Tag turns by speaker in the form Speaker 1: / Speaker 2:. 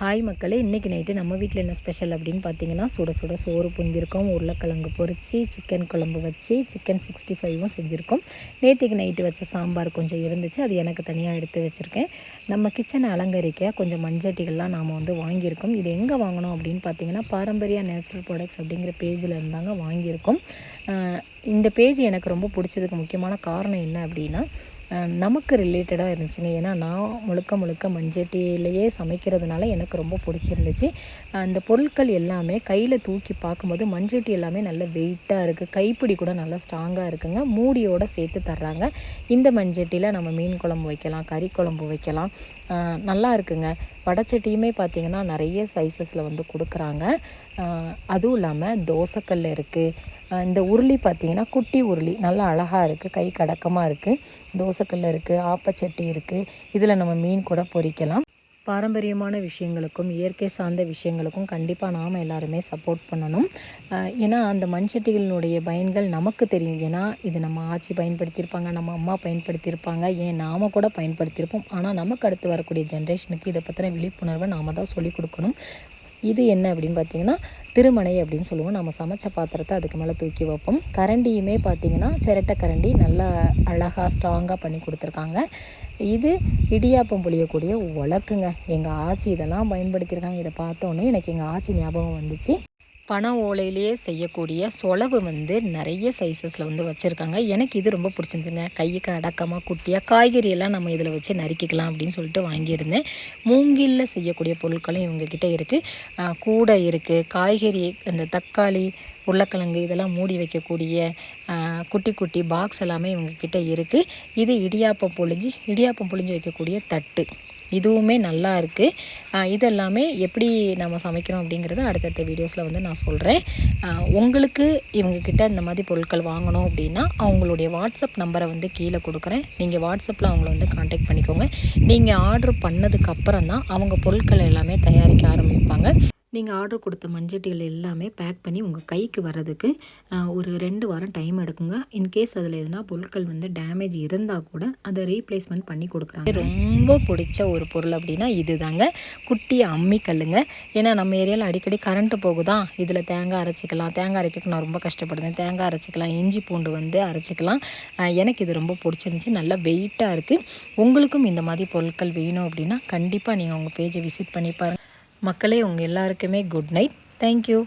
Speaker 1: Hi மக்களே இன்றைக்கி night நம்ம வீட்டில் என்ன ஸ்பெஷல் அப்படின்னு பார்த்தீங்கன்னா சுட சுட சோறு பொங்கியிருக்கோம் உருளைக்கிழங்கு பொரித்து சிக்கன் குழம்பு வச்சு சிக்கன் சிக்ஸ்டி ஃபைவும் செஞ்சுருக்கோம். நேற்றுக்கு நைட்டு வச்ச சாம்பார் கொஞ்சம் இருந்துச்சு அது எனக்கு தனியாக எடுத்து வச்சுருக்கேன். நம்ம கிச்சனை அலங்கரிக்க கொஞ்சம் மண்சட்டிகள்லாம் நாம் வந்து வாங்கியிருக்கோம். இது எங்கே வாங்கினோம் அப்படின்னு பார்த்தீங்கன்னா பாரம்பரிய நேச்சுரல் ப்ராடக்ட்ஸ் அப்படிங்கிற பேஜில் இருந்தாங்க வாங்கியிருக்கோம். இந்த பேஜ் எனக்கு ரொம்ப பிடிச்சதுக்கு முக்கியமான காரணம் என்ன அப்படின்னா நமக்கு ரிலேட்டடாக இருந்துச்சுங்க ஏன்னா நான் முழுக்க முழுக்க மண்சட்டியிலேயே சமைக்கிறதுனால எனக்கு ரொம்ப பிடிச்சிருந்துச்சு. அந்த பொருட்கள் எல்லாமே கையில் தூக்கி பார்க்கும்போது மண்சட்டி எல்லாமே நல்ல வெயிட்டாக இருக்குது கைப்பிடி கூட நல்லா ஸ்ட்ராங்காக இருக்குங்க. மூடியோடு சேர்த்து தர்றாங்க. இந்த மண்சட்டியில் நம்ம மீன் குழம்பு வைக்கலாம் கறி குழம்பு வைக்கலாம். நல்லா இருக்குங்க. வடச்சட்டியுமே பார்த்திங்கன்னா நிறைய சைஸஸில் வந்து கொடுக்குறாங்க. அதுவும் இல்லாமல் தோசைக்கல் இருக்குது இந்த உருளி பார்த்தீங்கன்னா குட்டி உருளி. நல்லா அழகாக இருக்குது கை கடக்கமாக இருக்குது தோசைக்கல் இருக்குது ஆப்பச்சட்டி இருக்குது இதில் நம்ம மீன் கூட பொரிக்கலாம் பாரம்பரியமான விஷயங்களுக்கும் இயற்கை சார்ந்த விஷயங்களுக்கும் கண்டிப்பாக நாம் எல்லாருமே சப்போர்ட் பண்ணணும். ஏன்னா அந்த மண்சட்டிகளினுடைய பயன்கள் நமக்கு தெரியும். ஏன்னா இது நம்ம ஆட்சி பயன்படுத்தியிருப்பாங்க நம்ம அம்மா பயன்படுத்தியிருப்பாங்க. ஏன் நாம் கூட பயன்படுத்தியிருப்போம். ஆனால் நமக்கு அடுத்து வரக்கூடிய ஜென்ரேஷனுக்கு இதை பற்றின விழிப்புணர்வை நாம் தான் சொல்லிக் கொடுக்கணும். இது என்ன அப்படின்னு பார்த்தீங்கன்னா திருமணை அப்படின்னு சொல்லுவோம். நம்ம சமைச்ச பாத்திரத்தை அதுக்கு மேலே தூக்கி வைப்போம். கரண்டியுமே பார்த்தீங்கன்னா சிரட்டை கரண்டி நல்லா அழகாக ஸ்ட்ராங்காக பண்ணி கொடுத்துருக்காங்க. இது இடியாப்பம் புளியக்கூடிய உலக்குங்க. எங்கள் ஆச்சி இதெல்லாம் பயன்படுத்தியிருக்காங்க. இதை பார்த்தோன்னே எனக்கு எங்கள் ஆச்சி ஞாபகம் வந்துச்சு. பண ஓலையிலேயே செய்யக்கூடிய சொலவு வந்து நிறைய சைஸஸில் வந்து வச்சுருக்காங்க. எனக்கு இது ரொம்ப பிடிச்சிருந்துங்க. கைக்கு அடக்கமாக குட்டியாக காய்கறியெல்லாம் நம்ம இதில் வச்சு நறுக்கிக்கலாம் அப்படின்னு சொல்லிட்டு வாங்கியிருந்தேன். மூங்கிலில் செய்யக்கூடிய பொருட்களும் இவங்கக்கிட்ட இருக்குது கூடை இருக்குது காய்கறி அந்த தக்காளி உருளைக்கிழங்கு இதெல்லாம் மூடி வைக்கக்கூடிய குட்டி குட்டி பாக்ஸ் எல்லாமே இவங்கக்கிட்ட இருக்குது இது இடியாப்பம் பொழிஞ்சு இடியாப்பம் பொழிஞ்சு வைக்கக்கூடிய தட்டு. இதுவுமே நல்லா இருக்குது இதெல்லாமே எப்படி நம்ம சமைக்கிறோம் அப்படிங்கிறத அடுத்தடுத்த வீடியோஸில் வந்து நான் சொல்கிறேன் உங்களுக்கு இவங்கக்கிட்ட இந்த மாதிரி பொருட்கள் வாங்கணும் அப்படின்னா அவங்களுடைய வாட்ஸ்அப் நம்பரை வந்து கீழே கொடுக்குறேன். நீங்கள் வாட்ஸ்அப்பில் அவங்கள வந்து காண்டாக்ட் பண்ணிக்கோங்க. நீங்கள் ஆர்டர் பண்ணதுக்கப்புறம் தான் அவங்க பொருட்கள் எல்லாமே தயாரிக்க ஆரம்பிப்பாங்க. நீங்கள் ஆர்டர் கொடுத்த மஞ்சட்டிகள் எல்லாமே பேக் பண்ணி உங்கள் கைக்கு வர்றதுக்கு ஒரு ரெண்டு வாரம் டைம் எடுக்குங்க. இன்கேஸ் அதில் எதுனா பொருட்கள் வந்து டேமேஜ் இருந்தால் கூட அதை ரீப்ளேஸ்மெண்ட் பண்ணி கொடுக்குறாங்க. ரொம்ப பிடிச்ச ஒரு பொருள் அப்படின்னா இது தாங்க குட்டி அம்மிக்கல்லுங்க. ஏன்னா நம்ம ஏரியாவில் அடிக்கடி கரண்ட்டு போகுதா? இதில் தேங்காய் அரைச்சிக்கலாம். தேங்காய் அரைக்க நான் ரொம்ப கஷ்டப்படுறேன். தேங்காய் அரைச்சிக்கலாம். இஞ்சி பூண்டு வந்து அரைச்சிக்கலாம். எனக்கு இது ரொம்ப பிடிச்சிருந்துச்சி. நல்லா வெயிட்டாக இருக்குது உங்களுக்கும் இந்த மாதிரி பொருட்கள் வேணும் அப்படின்னா கண்டிப்பாக நீங்கள் உங்கள் பேஜை விசிட் பண்ணி பாருங்கள் மக்களே உங்கள் எல்லாருக்குமே குட் நைட் தேங்க்யூ